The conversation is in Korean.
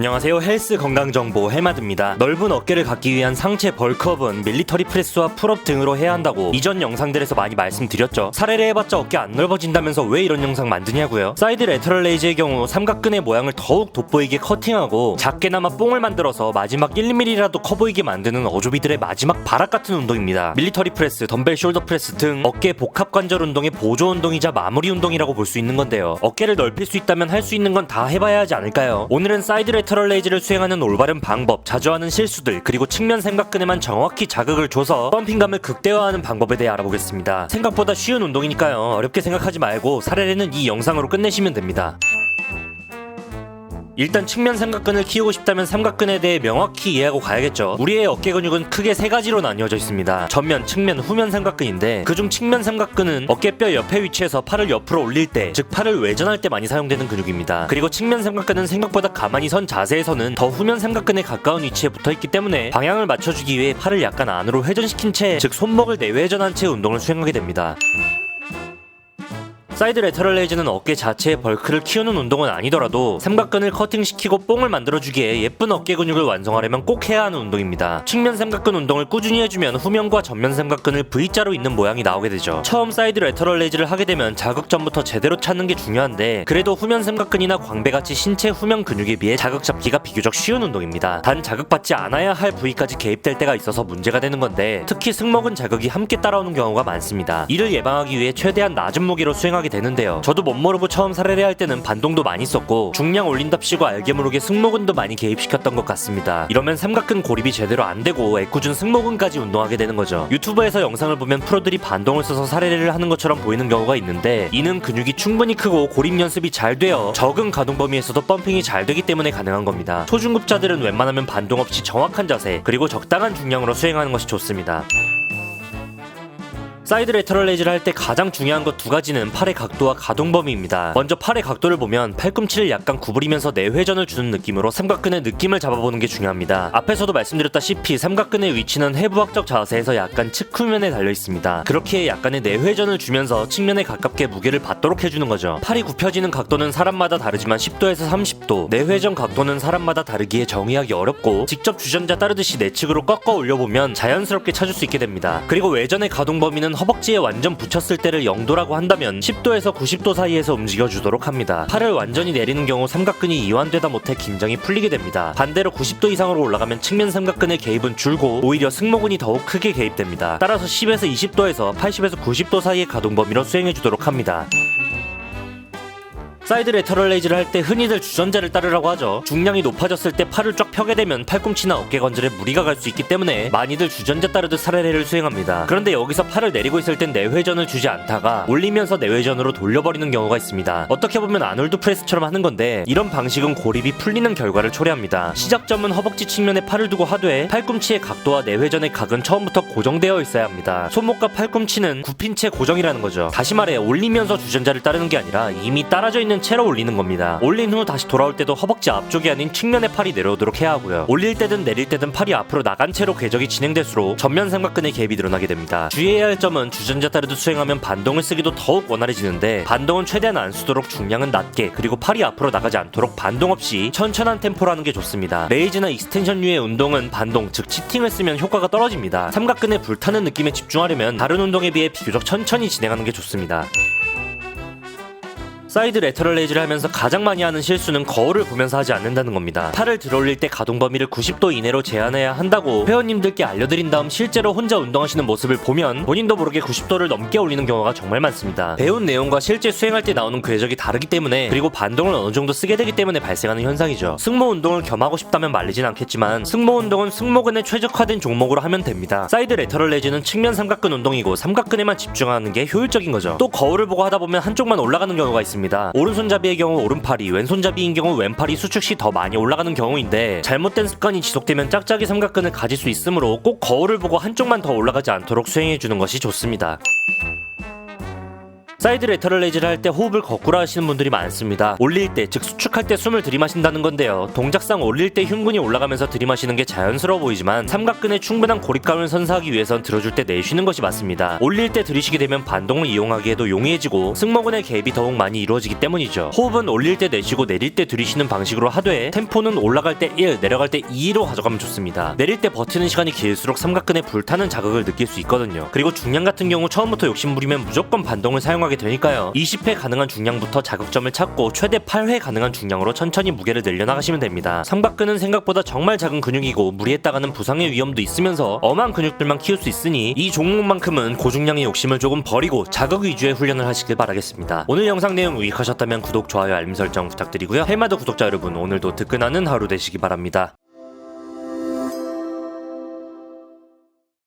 안녕하세요. 헬스 건강 정보 헬마드입니다. 넓은 어깨를 갖기 위한 상체 벌크업은 밀리터리 프레스와 풀업 등으로 해야 한다고 이전 영상들에서 많이 말씀드렸죠. 사례를 해봤자 어깨 안 넓어진다면서 왜 이런 영상 만드냐고요? 사이드 레터럴 레이즈의 경우 삼각근의 모양을 더욱 돋보이게 커팅하고 작게나마 뽕을 만들어서 마지막 1mm라도 커 보이게 만드는 어조비들의 마지막 바락 같은 운동입니다. 밀리터리 프레스, 덤벨 숄더 프레스 등 어깨 복합 관절 운동의 보조 운동이자 마무리 운동이라고 볼 수 있는 건데요. 어깨를 넓힐 수 있다면 할 수 있는 건 다 해봐야 하지 않을까요? 오늘은 사이드 레터럴 레이즈를 수행하는 올바른 방법, 자주 하는 실수들, 그리고 측면 삼각근에만 정확히 자극을 줘서 펌핑감을 극대화하는 방법에 대해 알아보겠습니다. 생각보다 쉬운 운동이니까요. 어렵게 생각하지 말고 사례는 이 영상으로 끝내시면 됩니다. 일단 측면 삼각근을 키우고 싶다면 삼각근에 대해 명확히 이해하고 가야겠죠. 우리의 어깨 근육은 크게 세 가지로 나뉘어져 있습니다. 전면, 측면, 후면 삼각근인데 그중 측면 삼각근은 어깨뼈 옆에 위치해서 팔을 옆으로 올릴 때, 즉 팔을 외전할 때 많이 사용되는 근육입니다. 그리고 측면 삼각근은 생각보다 가만히 선 자세에서는 더 후면 삼각근에 가까운 위치에 붙어 있기 때문에 방향을 맞춰주기 위해 팔을 약간 안으로 회전시킨 채, 즉 손목을 내외전한 채 운동을 수행하게 됩니다. 사이드 레터럴 레이즈는 어깨 자체의 벌크를 키우는 운동은 아니더라도 삼각근을 커팅시키고 뽕을 만들어주기에 예쁜 어깨 근육을 완성하려면 꼭 해야 하는 운동입니다. 측면 삼각근 운동을 꾸준히 해주면 후면과 전면 삼각근을 V자로 있는 모양이 나오게 되죠. 처음 사이드 레터럴 레이즈를 하게 되면 자극 전부터 제대로 찾는 게 중요한데 그래도 후면 삼각근이나 광배같이 신체 후면 근육에 비해 자극 잡기가 비교적 쉬운 운동입니다. 단 자극받지 않아야 할 부위까지 개입될 때가 있어서 문제가 되는 건데 특히 승모근 자극이 함께 따라오는 경우가 많습니다. 이를 예방하기 위해 최대한 낮은 무게로 수행하게 되는데요. 저도 몸모르고 처음 사례를 할 때는 반동도 많이 썼고 중량 올린답시고 알게 모르게 승모근도 많이 개입시켰던 것 같습니다. 이러면 삼각근 고립이 제대로 안 되고 애꿎은 승모근까지 운동하게 되는 거죠. 유튜브에서 영상을 보면 프로들이 반동을 써서 사례를 하는 것처럼 보이는 경우가 있는데 이는 근육이 충분히 크고 고립 연습이 잘 되어 적은 가동 범위에서도 펌핑이 잘 되기 때문에 가능한 겁니다. 초중급자들은 웬만하면 반동 없이 정확한 자세 그리고 적당한 중량으로 수행하는 것이 좋습니다. 사이드 레터럴 레이즈를 할 때 가장 중요한 것 두 가지는 팔의 각도와 가동 범위입니다. 먼저 팔의 각도를 보면 팔꿈치를 약간 구부리면서 내회전을 주는 느낌으로 삼각근의 느낌을 잡아보는 게 중요합니다. 앞에서도 말씀드렸다시피 삼각근의 위치는 해부학적 자세에서 약간 측후면에 달려 있습니다. 그렇게 약간의 내회전을 주면서 측면에 가깝게 무게를 받도록 해주는 거죠. 팔이 굽혀지는 각도는 사람마다 다르지만 10도에서 30도, 내회전 각도는 사람마다 다르기에 정의하기 어렵고 직접 주전자 따르듯이 내측으로 꺾어 올려보면 자연스럽게 찾을 수 있게 됩니다. 그리고 외전의 가동 범위는 허벅지에 완전 붙였을 때를 0도라고 한다면 10도에서 90도 사이에서 움직여 주도록 합니다. 팔을 완전히 내리는 경우 삼각근이 이완되다 못해 긴장이 풀리게 됩니다. 반대로 90도 이상으로 올라가면 측면 삼각근의 개입은 줄고 오히려 승모근이 더욱 크게 개입됩니다. 따라서 10에서 20도에서 80에서 90도 사이의 가동 범위로 수행해 주도록 합니다. 사이드 레터럴 레이즈를 할 때 흔히들 주전자를 따르라고 하죠. 중량이 높아졌을 때 팔을 쫙 펴게 되면 팔꿈치나 어깨 관절에 무리가 갈 수 있기 때문에 많이들 주전자 따르듯 사례를 수행합니다. 그런데 여기서 팔을 내리고 있을 땐 내회전을 주지 않다가 올리면서 내회전으로 돌려버리는 경우가 있습니다. 어떻게 보면 아놀드 프레스처럼 하는 건데 이런 방식은 고립이 풀리는 결과를 초래합니다. 시작점은 허벅지 측면에 팔을 두고 하되 팔꿈치의 각도와 내회전의 각은 처음부터 고정되어 있어야 합니다. 손목과 팔꿈치는 굽힌 채 고정이라는 거죠. 다시 말해 올리면서 주전자를 따르는 게 아니라 이미 따라져 있는 채로 올리는 겁니다. 올린 후 다시 돌아올 때도 허벅지 앞쪽이 아닌 측면에 팔이 내려오도록 해야 하고요. 올릴 때든 내릴 때든 팔이 앞으로 나간 채로 궤적이 진행될수록 전면 삼각근의 개입이 늘어나게 됩니다. 주의해야 할 점은 주전자 따르듯 수행하면 반동을 쓰기도 더욱 원활해지는데 반동은 최대한 안 쓰도록 중량은 낮게 그리고 팔이 앞으로 나가지 않도록 반동 없이 천천한 템포로 하는 게 좋습니다. 레이즈나 익스텐션류의 운동은 반동 즉 치팅을 쓰면 효과가 떨어집니다. 삼각근에 불타는 느낌에 집중하려면 다른 운동에 비해 비교적 천천히 진행하는 게 좋습니다. 사이드 레터럴 레이즈를 하면서 가장 많이 하는 실수는 거울을 보면서 하지 않는다는 겁니다. 팔을 들어올릴 때 가동 범위를 90도 이내로 제한해야 한다고 회원님들께 알려드린 다음 실제로 혼자 운동하시는 모습을 보면 본인도 모르게 90도를 넘게 올리는 경우가 정말 많습니다. 배운 내용과 실제 수행할 때 나오는 궤적이 다르기 때문에 그리고 반동을 어느 정도 쓰게 되기 때문에 발생하는 현상이죠. 승모 운동을 겸하고 싶다면 말리진 않겠지만 승모 운동은 승모근에 최적화된 종목으로 하면 됩니다. 사이드 레터럴 레이즈는 측면 삼각근 운동이고 삼각근에만 집중하는 게 효율적인 거죠. 또 거울을 보고 하다 보면 한쪽만 올라가는 경우가 있습니다. 오른손잡이의 경우 오른팔이, 왼손잡이인 경우 왼팔이 수축 시 더 많이 올라가는 경우인데 잘못된 습관이 지속되면 짝짝이 삼각근을 가질 수 있으므로 꼭 거울을 보고 한쪽만 더 올라가지 않도록 수행해 주는 것이 좋습니다. 사이드 레터럴 레이즈를 할 때 호흡을 거꾸로 하시는 분들이 많습니다. 올릴 때, 즉 수축할 때 숨을 들이마신다는 건데요. 동작상 올릴 때 흉근이 올라가면서 들이마시는 게 자연스러워 보이지만 삼각근에 충분한 고립감을 선사하기 위해선 들어줄 때 내쉬는 것이 맞습니다. 올릴 때 들이쉬게 되면 반동을 이용하기에도 용이해지고 승모근의 개입이 더욱 많이 이루어지기 때문이죠. 호흡은 올릴 때 내쉬고 내릴 때 들이쉬는 방식으로 하되 템포는 올라갈 때 1, 내려갈 때 2로 가져가면 좋습니다. 내릴 때 버티는 시간이 길수록 삼각근에 불타는 자극을 느낄 수 있거든요. 그리고 중량 같은 경우 처음부터 욕심부리면 무조건 반동을 사용하게 되니까요. 20회 가능한 중량부터 자극점을 찾고 최대 8회 가능한 중량으로 천천히 무게를 늘려나가시면 됩니다. 삼각근은 생각보다 정말 작은 근육이고 무리했다가는 부상의 위험도 있으면서 엄한 근육들만 키울 수 있으니 이 종목만큼은 고중량의 욕심을 조금 버리고 자극 위주의 훈련을 하시길 바라겠습니다. 오늘 영상 내용 유익하셨다면 구독, 좋아요, 알림 설정 부탁드리고요. 헬마드 구독자 여러분 오늘도 뜨끈하는 하루 되시기 바랍니다.